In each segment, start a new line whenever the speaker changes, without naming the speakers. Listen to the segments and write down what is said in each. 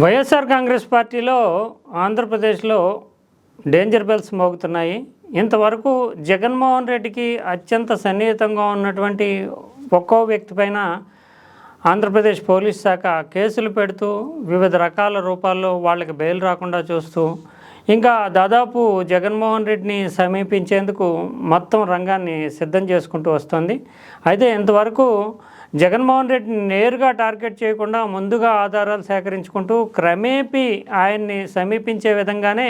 వైఎస్ఆర్ కాంగ్రెస్ పార్టీలో ఆంధ్రప్రదేశ్లో danger bells మోగుతున్నాయి. ఇంతవరకు జగన్మోహన్ రెడ్డికి అత్యంత సన్నిహితంగా ఉన్నటువంటి ఒక్కో వ్యక్తి పైన ఆంధ్రప్రదేశ్ పోలీస్ శాఖ కేసులు పెడుతూ వివిధ రకాల రూపాల్లో వాళ్ళకి బెయిల్ రాకుండా చూస్తూ ఇంకా దాదాపు జగన్మోహన్ రెడ్డిని సమీపించేందుకు మొత్తం రంగాన్ని సిద్ధం చేసుకుంటూ వస్తుంది. అయితే ఇంతవరకు జగన్మోహన్ రెడ్డిని నేరుగా టార్గెట్ చేయకుండా ముందుగా ఆధారాలు సేకరించుకుంటూ క్రమేపీ ఆయన్ని సమీపించే విధంగానే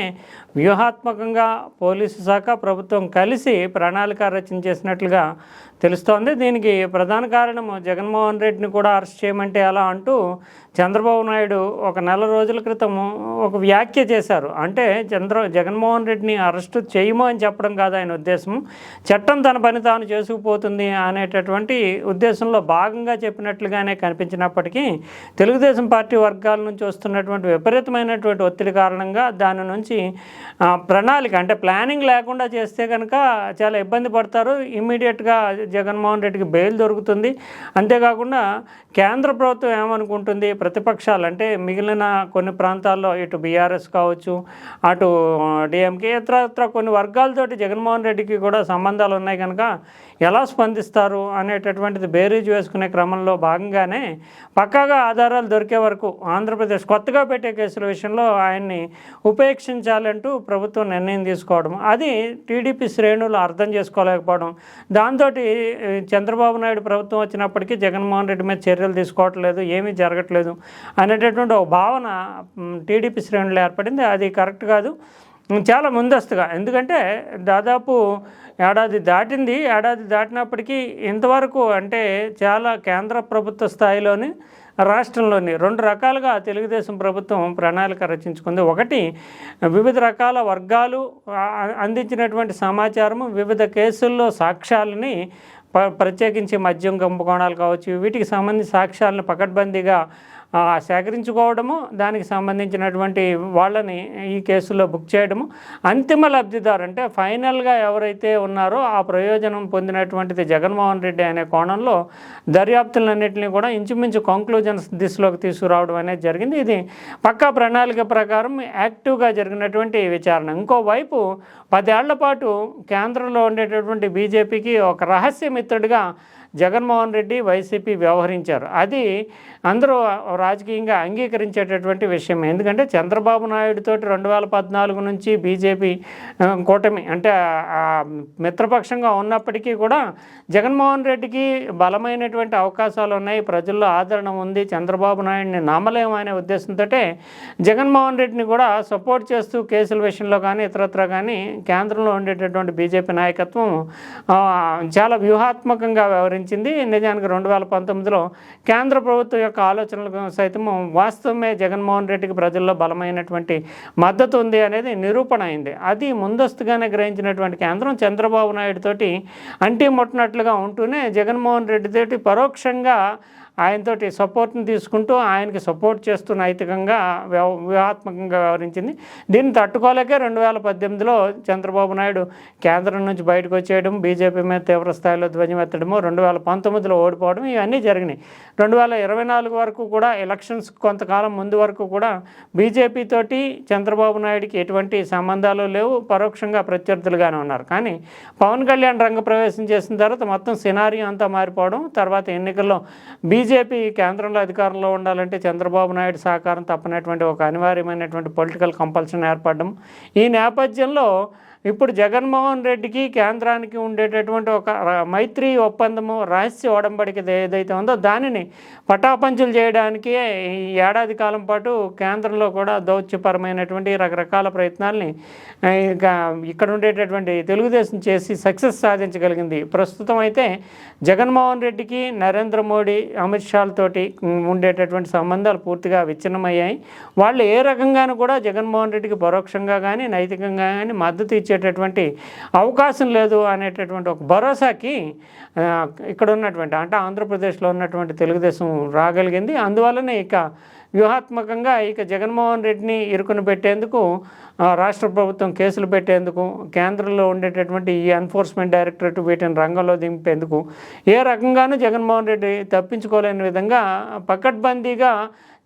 వ్యూహాత్మకంగా పోలీసు శాఖ ప్రభుత్వం కలిసి ప్రణాళిక రచన చేసినట్లుగా తెలుస్తోంది. దీనికి ప్రధాన కారణం జగన్మోహన్ రెడ్డిని కూడా అరెస్ట్ చేయమంటే ఎలా అంటూ చంద్రబాబు నాయుడు ఒక నెల రోజుల క్రితం ఒక వ్యాఖ్య చేశారు. అంటే చంద్ర జగన్మోహన్ రెడ్డిని అరెస్ట్ చేయము అని చెప్పడం కాదు ఆయన ఉద్దేశం. చట్టం తన పని తాను చేసుకుపోతుంది అనేటటువంటి ఉద్దేశంలో భాగంగా చెప్పినట్లుగానే కనిపించినప్పటికీ తెలుగుదేశం పార్టీ వర్గాల నుంచి వస్తున్నటువంటి విపరీతమైనటువంటి ఒత్తిడి కారణంగా దాని నుంచి ప్రణాళిక అంటే ప్లానింగ్ లేకుండా చేస్తే కనుక చాలా ఇబ్బంది పడతారు. ఇమ్మీడియట్గా జగన్మోహన్ రెడ్డికి బెయిల్ దొరుకుతుంది. అంతేకాకుండా కేంద్ర ప్రభుత్వం ఏమనుకుంటుంది? ప్రతిపక్షాలు అంటే మిగిలిన కొన్ని ప్రాంతాల్లో ఇటు బీఆర్ఎస్ కావచ్చు అటు డిఎంకే ఇతర ఇతర కొన్ని వర్గాలతోటి జగన్మోహన్ రెడ్డికి కూడా సంబంధాలు ఉన్నాయి కనుక ఎలా స్పందిస్తారు అనేటటువంటిది బేరీజ్ వేసుకునే క్రమంలో భాగంగానే పక్కాగా ఆధారాలు దొరికే వరకు ఆంధ్రప్రదేశ్ కొత్తగా పెట్టే కేసుల విషయంలో ఆయన్ని ఉపేక్షించాలంటూ ప్రభుత్వం నిర్ణయం తీసుకోవడం. అది టీడీపీ శ్రేణులు అర్థం చేసుకోలేకపోవడం. దాంతో చంద్రబాబు నాయుడు ప్రభుత్వం వచ్చినప్పటికీ జగన్మోహన్ రెడ్డి మీద చర్యలు తీసుకోవట్లేదు ఏమీ జరగట్లేదు అనేటటువంటి ఒక భావన టీడీపీ శ్రేణులు ఏర్పడింది. అది కరెక్ట్ కాదు. చాలా ముందస్తుగా. ఎందుకంటే దాదాపు ఏడాది దాటింది. ఏడాది దాటినప్పటికీ ఇంతవరకు అంటే చాలా కేంద్ర ప్రభుత్వ స్థాయిలోని రాష్ట్రంలోని రెండు రకాలుగా తెలుగుదేశం ప్రభుత్వం ప్రణాళిక రచించుకుంది. ఒకటి వివిధ రకాల వర్గాలు అందించినటువంటి సమాచారము వివిధ కేసుల్లో సాక్ష్యాలని ప్రత్యేకించి మద్యం కుంభకోణాలు కావచ్చు వీటికి సంబంధించి సాక్ష్యాలను పకడ్బందీగా సేకరించుకోవడము దానికి సంబంధించినటువంటి వాళ్ళని ఈ కేసులో బుక్ చేయడము. అంతిమ లబ్ధిదారు అంటే ఫైనల్గా ఎవరైతే ఉన్నారో ఆ ప్రయోజనం పొందినటువంటిది జగన్మోహన్ రెడ్డి అనే కోణంలో దర్యాప్తులన్నింటినీ కూడా ఇంచుమించు కంక్లూజన్స్ దిశలోకి తీసుకురావడం అనేది జరిగింది. ఇది పక్కా ప్రణాళిక ప్రకారం యాక్టివ్గా జరిగినటువంటి విచారణ. ఇంకోవైపు పదేళ్ళ పాటు కేంద్రంలో ఉండేటటువంటి బీజేపీకి ఒక రహస్య మిత్రుడిగా జగన్మోహన్ రెడ్డి వైసీపీ వ్యవహరించారు. అది అందరూ రాజకీయంగా అంగీకరించేటటువంటి విషయం. ఎందుకంటే చంద్రబాబు నాయుడుతో రెండు వేల పద్నాలుగు నుంచి బీజేపీ కూటమి అంటే మిత్రపక్షంగా ఉన్నప్పటికీ కూడా జగన్మోహన్ రెడ్డికి బలమైనటువంటి అవకాశాలు ఉన్నాయి. ప్రజల్లో ఆదరణ ఉంది. చంద్రబాబు నాయుడిని నమ్మలేము అనే ఉద్దేశంతో జగన్మోహన్ రెడ్డిని కూడా సపోర్ట్ చేస్తూ కేసుల విషయంలో కానీ ఇతరత్ర కానీ కేంద్రంలో ఉండేటటువంటి బీజేపీ నాయకత్వం చాలా వ్యూహాత్మకంగా వ్యవహరించారు. వ్యవహరించింది నిజానికి రెండు వేల పంతొమ్మిదిలో కేంద్ర ప్రభుత్వం యొక్క ఆలోచనలకు సైతం వాస్తవమే జగన్మోహన్ రెడ్డికి ప్రజల్లో బలమైనటువంటి మద్దతు ఉంది అనేది నిరూపణ అయింది. అది ముందస్తుగానే గ్రహించినటువంటి కేంద్రం చంద్రబాబు నాయుడు తోటి అంటి ముట్టినట్లుగా ఉంటూనే జగన్మోహన్ రెడ్డి తోటి పరోక్షంగా ఆయనతోటి సపోర్ట్ని తీసుకుంటూ ఆయనకి సపోర్ట్ చేస్తూ నైతికంగా వ్యూహాత్మకంగా వ్యవహరించింది. దీన్ని తట్టుకోలేకే రెండు వేల పద్దెనిమిదిలో చంద్రబాబు నాయుడు కేంద్రం నుంచి బయటకు వచ్చేయడం బీజేపీ మీద తీవ్ర స్థాయిలో ధ్వజమెత్తడము రెండు వేల పంతొమ్మిదిలో ఓడిపోవడం ఇవన్నీ జరిగినాయి. రెండు వేల ఇరవై నాలుగు వరకు కూడా ఎలక్షన్స్ కొంతకాలం ముందు వరకు కూడా బీజేపీతోటి చంద్రబాబు నాయుడికి ఎటువంటి సంబంధాలు లేవు పరోక్షంగా ప్రత్యర్థులుగానే ఉన్నారు. కానీ పవన్ కళ్యాణ్ రంగ ప్రవేశం చేసిన తర్వాత మొత్తం సినారీ అంతా మారిపోవడం తర్వాత ఎన్నికల్లో బీ బీజేపీ కేంద్రంలో అధికారంలో ఉండాలంటే చంద్రబాబు నాయుడు సహకారం తప్పనటువంటి ఒక అనివార్యమైనటువంటి పొలిటికల్ కంపల్షన్ ఏర్పడడం. ఈ నేపథ్యంలో ఇప్పుడు జగన్మోహన్ రెడ్డికి కేంద్రానికి ఉండేటటువంటి ఒక మైత్రి ఒప్పందము రహస్య ఒడంబడిక ఏదైతే ఉందో దానిని పటాపంచులు చేయడానికి ఈ ఏడాది కాలం పాటు కేంద్రంలో కూడా దౌత్యపరమైనటువంటి రకరకాల ప్రయత్నాల్ని ఇంకా ఇక్కడ ఉండేటటువంటి తెలుగుదేశం చేసి సక్సెస్ సాధించగలిగింది. ప్రస్తుతం అయితే జగన్మోహన్ రెడ్డికి నరేంద్ర మోడీ అమిత్ షాలతోటి ఉండేటటువంటి సంబంధాలు పూర్తిగా విచ్ఛిన్నమయ్యాయి. వాళ్ళు ఏ రకంగానూ కూడా జగన్మోహన్ రెడ్డికి పరోక్షంగా కానీ నైతికంగా కానీ మద్దతు ఇచ్చేటటువంటి అవకాశం లేదు అనేటటువంటి ఒక భరోసాకి ఇక్కడ ఉన్నటువంటి అంటే ఆంధ్రప్రదేశ్లో ఉన్నటువంటి తెలుగుదేశం రాగలిగింది. అందువల్లనే ఇక వ్యూహాత్మకంగా ఇక జగన్మోహన్ రెడ్డిని ఇరుకుని పెట్టేందుకు రాష్ట్ర ప్రభుత్వం కేసులు పెట్టేందుకు కేంద్రంలో ఉండేటటువంటి ఈ ఎన్ఫోర్స్మెంట్ డైరెక్టరేట్ వీటిని రంగంలో దింపేందుకు ఏ రకంగానూ జగన్మోహన్ రెడ్డి తప్పించుకోలేని విధంగా పకడ్బందీగా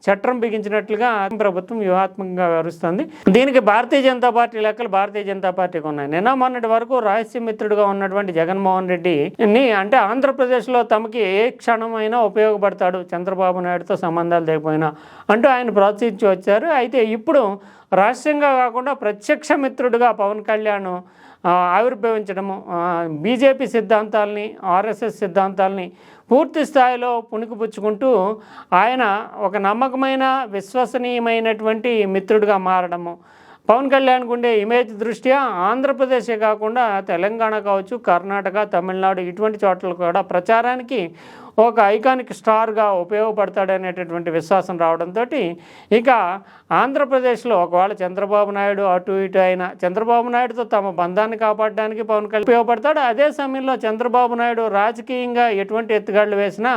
చట్టం బిగించినట్లుగా ప్రభుత్వం వ్యూహాత్మకంగా వ్యవహరిస్తుంది. దీనికి భారతీయ జనతా పార్టీ లెక్కలు భారతీయ జనతా పార్టీకి ఉన్నాయి. నిన్న మొన్నటి వరకు రహస్య మిత్రుడుగా ఉన్నటువంటి జగన్మోహన్ రెడ్డిని అంటే ఆంధ్రప్రదేశ్లో తమకి ఏ క్షణమైనా ఉపయోగపడతాడు చంద్రబాబు నాయుడుతో సంబంధాలు లేకపోయినా. అంటూ ఆయన ప్రోత్సహించి వచ్చారు. అయితే ఇప్పుడు రాష్ట్రంగా కాకుండా ప్రత్యక్ష మిత్రుడుగా పవన్ కళ్యాణ్ ఆవిర్భవించడము బీజేపీ సిద్ధాంతాలని ఆర్ఎస్ఎస్ సిద్ధాంతాలని పూర్తి స్థాయిలో పుణికిపుచ్చుకుంటూ ఆయన ఒక నమ్మకమైన విశ్వసనీయమైనటువంటి మిత్రుడిగా మారడము. పవన్ కళ్యాణ్కు ఉండే ఇమేజ్ దృష్ట్యా ఆంధ్రప్రదేశే కాకుండా తెలంగాణ కావచ్చు కర్ణాటక తమిళనాడు ఇటువంటి చోట్ల కూడా ప్రచారానికి ఒక ఐకానిక్ స్టార్గా ఉపయోగపడతాడనేటటువంటి విశ్వాసం రావడంతో ఇక ఆంధ్రప్రదేశ్లో ఒకవేళ చంద్రబాబు నాయుడు అటు ఇటు అయిన చంద్రబాబు నాయుడుతో తమ బంధాన్ని కాపాడడానికి పవన్ కళ్యాణ్ ఉపయోగపడతాడు? అదే సమయంలో చంద్రబాబు నాయుడు రాజకీయంగా ఎటువంటి ఎత్తుగడలు వేసినా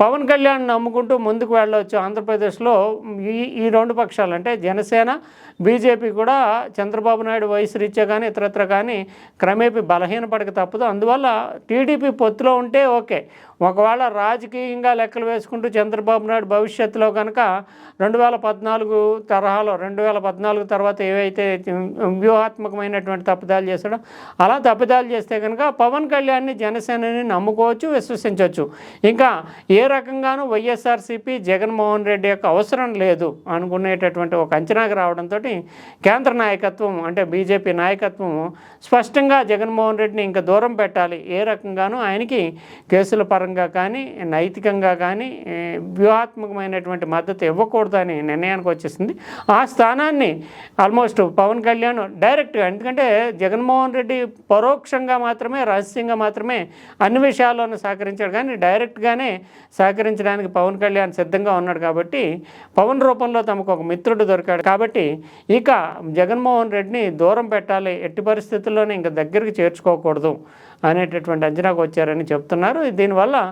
పవన్ కళ్యాణ్ నమ్ముకుంటూ ముందుకు వెళ్ళవచ్చు ఆంధ్రప్రదేశ్లో. ఈ ఈ రెండు పక్షాలు అంటే జనసేన బీజేపీ కూడా చంద్రబాబు నాయుడు వయసు రీత్యా కానీ ఇతరత్ర కానీ క్రమేపీ బలహీనపడక తప్పదు. అందువల్ల టీడీపీ పొత్తులో ఉంటే ఓకే. ఒకవేళ రాజకీయంగా లెక్కలు వేసుకుంటూ చంద్రబాబు నాయుడు భవిష్యత్తులో కనుక రెండు వేల పద్నాలుగు తరహాలో రెండు వేల పద్నాలుగు తర్వాత ఏవైతే వ్యూహాత్మకమైనటువంటి తప్పిదాలు చేశాడో అలా తప్పిదాలు చేస్తే కనుక పవన్ కళ్యాణ్ని జనసేనని నమ్ముకోవచ్చు విశ్వసించవచ్చు. ఇంకా ఏ రకంగానూ వైఎస్ఆర్సీపీ జగన్మోహన్ రెడ్డి యొక్క అవసరం లేదు అనుకునేటటువంటి ఒక అంచనాకి రావడంతో కేంద్ర నాయకత్వం అంటే బీజేపీ నాయకత్వం స్పష్టంగా జగన్మోహన్ రెడ్డిని ఇంకా దూరం పెట్టాలి. ఏ రకంగానూ ఆయనకి కేసుల పరంగా కానీ నైతికంగా కానీ వ్యూహాత్మకమైనటువంటి మద్దతు ఇవ్వకూడదని నిర్ణయానికి వచ్చేసింది. ఆ స్థానాన్ని ఆల్మోస్ట్ పవన్ కళ్యాణ్ డైరెక్ట్గా ఎందుకంటే జగన్మోహన్ రెడ్డి పరోక్షంగా మాత్రమే రహస్యంగా మాత్రమే అన్ని విషయాల్లోనూ సహకరించాడు. కానీ డైరెక్ట్గానే సహకరించడానికి పవన్ కళ్యాణ్ సిద్ధంగా ఉన్నాడు కాబట్టి పవన్ రూపంలో తమకు ఒక మిత్రుడు దొరికాడు కాబట్టి ఇక జగన్మోహన్ రెడ్డిని దూరం పెట్టాలి ఎట్టి పరిస్థితుల్లోనే ఇంకా దగ్గరికి చేర్చుకోకూడదు అనేటటువంటి అంచనాకు వచ్చారని చెప్తున్నారు. దీనివల్ల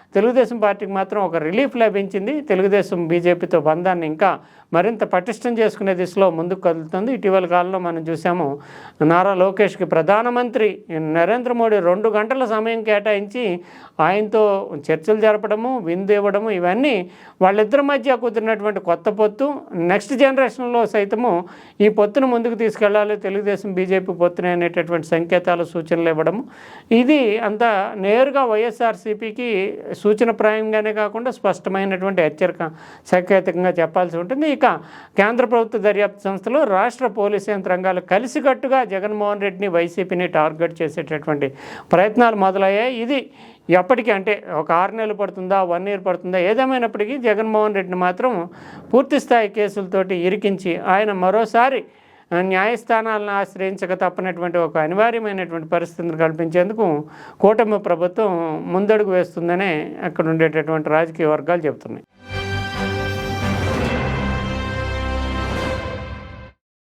తెలుగుదేశం పార్టీకి మాత్రం ఒక రిలీఫ్ లభించింది. తెలుగుదేశం బీజేపీతో బంధాన్ని ఇంకా మరింత పటిష్టం చేసుకునే దిశలో ముందుకు కదులుతుంది. ఇటీవల కాలంలో మనం చూసాము నారా లోకేష్కి ప్రధానమంత్రి నరేంద్ర మోడీ రెండు గంటల సమయం కేటాయించి ఆయనతో చర్చలు జరపడము విందు ఇవ్వడము ఇవన్నీ వాళ్ళిద్దరి మధ్య కుదిరినటువంటి కొత్త పొత్తు నెక్స్ట్ జనరేషన్లో సైతము ఈ పొత్తును ముందుకు తీసుకెళ్ళాలి తెలుగుదేశం బీజేపీ పొత్తుని అనేటటువంటి సంకేతాలు సూచనలు ఇవ్వడము. ఇది అంత నేరుగా వైఎస్ఆర్సీపీకి సూచనప్రాయంగానే కాకుండా స్పష్టమైనటువంటి హెచ్చరిక సాంకేతికంగా చెప్పాల్సి ఉంటుంది. ఇక కేంద్ర ప్రభుత్వ దర్యాప్తు సంస్థలు రాష్ట్ర పోలీసు యంత్రాంగాలు కలిసికట్టుగా జగన్మోహన్ రెడ్డిని వైసీపీని టార్గెట్ చేసేటటువంటి ప్రయత్నాలు మొదలయ్యాయి. ఇది ఎప్పటికీ అంటే ఒక ఆరు నెలలు పడుతుందా వన్ ఇయర్ పడుతుందా ఏదేమైనప్పటికీ జగన్మోహన్ రెడ్డిని మాత్రం పూర్తిస్థాయి కేసులతోటి ఇరికించి ఆయన మరోసారి న్యాయస్థానాలను ఆశ్రయించక తప్పనటువంటి ఒక అనివార్యమైనటువంటి పరిస్థితిని కల్పించేందుకు కూటమి ప్రభుత్వం ముందడుగు వేస్తుందనే అక్కడ ఉండేటటువంటి రాజకీయ వర్గాలు చెబుతున్నాయి.